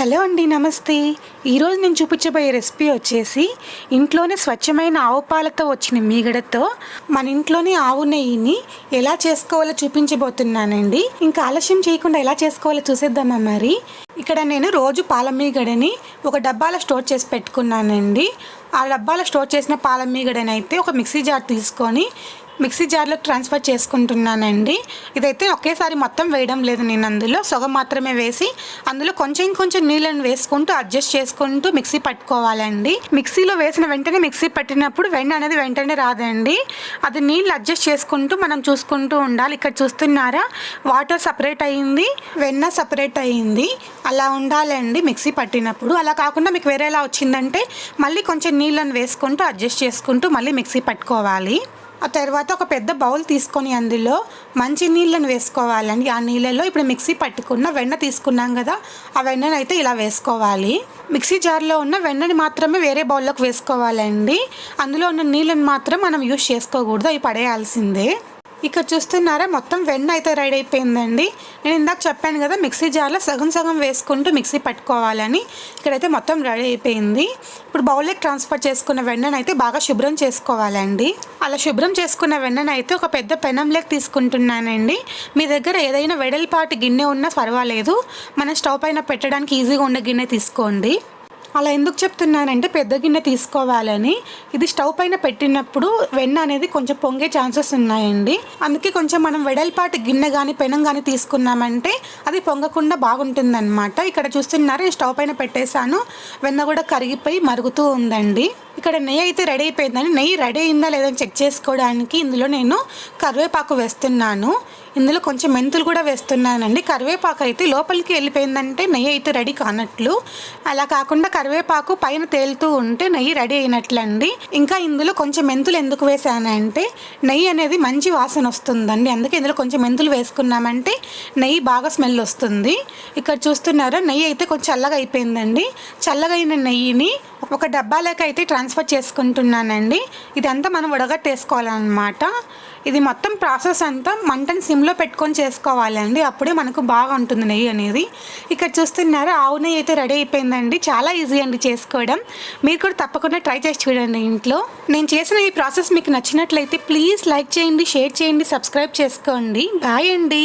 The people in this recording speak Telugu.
హలో అండి నమస్తే. ఈరోజు నేను చూపించబోయే రెసిపీ వచ్చేసి ఇంట్లోనే స్వచ్ఛమైన ఆవు పాలతో వచ్చిన మీగడతో మన ఇంట్లోనే ఆవు నెయ్యిని ఎలా చేసుకోవాలో చూపించబోతున్నానండి. ఇంకా ఆలస్యం చేయకుండా ఎలా చేసుకోవాలో చూసేద్దామా మరి? ఇక్కడ నేను రోజు పాల మీగడని ఒక డబ్బాలో స్టోర్ చేసి పెట్టుకున్నానండి. ఆ డబ్బాలో స్టోర్ చేసిన పాల మీగడని అయితే ఒక మిక్సీ జార్ తీసుకొని మిక్సీ జార్లో ట్రాన్స్ఫర్ చేసుకుంటున్నానండి. ఇదైతే ఒకేసారి మొత్తం వేయడం లేదు నేను అందులో. సొగం మాత్రమే వేసి అందులో కొంచెం కొంచెం నీళ్ళని వేసుకుంటూ అడ్జస్ట్ చేసుకుంటూ మిక్సీ పట్టుకోవాలండి. మిక్సీలో వేసిన వెంటనే మిక్సీ పట్టినప్పుడు వెన్న అనేది వెంటనే రాదండి. అది నీళ్ళు అడ్జస్ట్ చేసుకుంటూ మనం చూసుకుంటూ ఉండాలి. ఇక్కడ చూస్తున్నారా? వాటర్ సపరేట్ అయ్యింది వెన్న సపరేట్ అయ్యింది అలా ఉండాలండి మిక్సీ పట్టినప్పుడు. అలా కాకుండా మీకు వేరేలా వచ్చిందంటే మళ్ళీ కొంచెం నీళ్ళని వేసుకుంటూ అడ్జస్ట్ చేసుకుంటూ మళ్ళీ మిక్సీ పట్టుకోవాలి. ఆ తర్వాత ఒక పెద్ద బౌల్ తీసుకొని అందులో మంచి నీళ్ళను వేసుకోవాలండి. ఆ నీళ్ళలో ఇప్పుడు మిక్సీ పట్టుకున్న వెన్న తీసుకున్నాం కదా ఆ వెన్నను అయితే ఇలా వేసుకోవాలి. మిక్సీ జార్లో ఉన్న వెన్నని మాత్రమే వేరే బౌల్లోకి వేసుకోవాలండి. అందులో ఉన్న నీళ్ళని మాత్రం మనం యూజ్ చేసుకోకూడదు అవి పడేయాల్సిందే. ఇక్కడ చూస్తున్నారా మొత్తం వెన్న అయితే రెడీ అయిపోయిందండి. నేను ఇందాక చెప్పాను కదా మిక్సీ జార్లో సగం సగం వేసుకుంటూ మిక్సీ పట్టుకోవాలని. ఇక్కడైతే మొత్తం రెడీ అయిపోయింది. ఇప్పుడు బౌల్లోకి ట్రాన్స్ఫర్ చేసుకున్న వెన్నను అయితే బాగా శుభ్రం చేసుకోవాలండి. అలా శుభ్రం చేసుకున్న వెన్నను అయితే ఒక పెద్ద పెనంలోకి తీసుకుంటున్నానండి. మీ దగ్గర ఏదైనా వెడల్పాటి గిన్నె ఉన్నా పర్వాలేదు. మనం స్టవ్ పైన పెట్టడానికి ఈజీగా ఉన్న గిన్నె తీసుకోండి. అలా ఎందుకు చెప్తున్నానంటే పెద్ద గిన్నె తీసుకోవాలని. ఇది స్టవ్ పైన పెట్టినప్పుడు వెన్న అనేది కొంచెం పొంగే ఛాన్సెస్ ఉన్నాయండి. అందుకే కొంచెం మనం వెడల్పాటి గిన్నె కానీ పెనం కానీ తీసుకున్నామంటే అది పొంగకుండా బాగుంటుందన్నమాట. ఇక్కడ చూస్తున్నారు నేను స్టవ్ పైన పెట్టేశాను. వెన్న కూడా కరిగిపోయి మరుగుతూ ఉందండి. ఇక్కడ నెయ్యి అయితే రెడీ అయిపోయిందని నెయ్యి రెడీ అయిందా లేదని చెక్ చేసుకోవడానికి ఇందులో నేను కరివేపాకు వేస్తున్నాను. ఇందులో కొంచెం మెంతులు కూడా వేస్తున్నానండి. కరివేపాకు అయితే లోపలికి వెళ్ళిపోయిందంటే నెయ్యి అయితే రెడీ కానట్లు. అలా కాకుండా కరివేపాకు పైన తేలుతూ ఉంటే నెయ్యి రెడీ అయినట్లండి. ఇంకా ఇందులో కొంచెం మెంతులు ఎందుకు వేసానంటే నెయ్యి అనేది మంచి వాసన వస్తుందండి. అందుకే ఇందులో కొంచెం మెంతులు వేసుకున్నామంటే నెయ్యి బాగా స్మెల్ వస్తుంది. ఇక్కడ చూస్తున్నారా నెయ్యి అయితే కొంచెం చల్లగా అయిపోయిందండి. చల్లగైన నెయ్యిని ఒక డబ్బాలోకి అయితే ట్రాన్స్ఫర్ చేసుకుంటున్నానండి. ఇదంతా మనం ఉడగట్టేసుకోవాలన్నమాట. ఇది మొత్తం ప్రాసెస్ అంతా మంటను సిమ్లో పెట్టుకొని చేసుకోవాలండి. అప్పుడే మనకు బాగా ఉంటుంది నెయ్యి అనేది. ఇక్కడ చూస్తున్నారా ఆవు నెయ్యి అయితే రెడీ అయిపోయిందండి. చాలా ఈజీ అండి చేసుకోవడం. మీరు కూడా తప్పకుండా ట్రై చేసి చూడండి ఇంట్లో. నేను చేసిన ఈ ప్రాసెస్ మీకు నచ్చినట్లయితే ప్లీజ్ లైక్ చేయండి షేర్ చేయండి సబ్స్క్రైబ్ చేసుకోండి. బాయ్ అండి.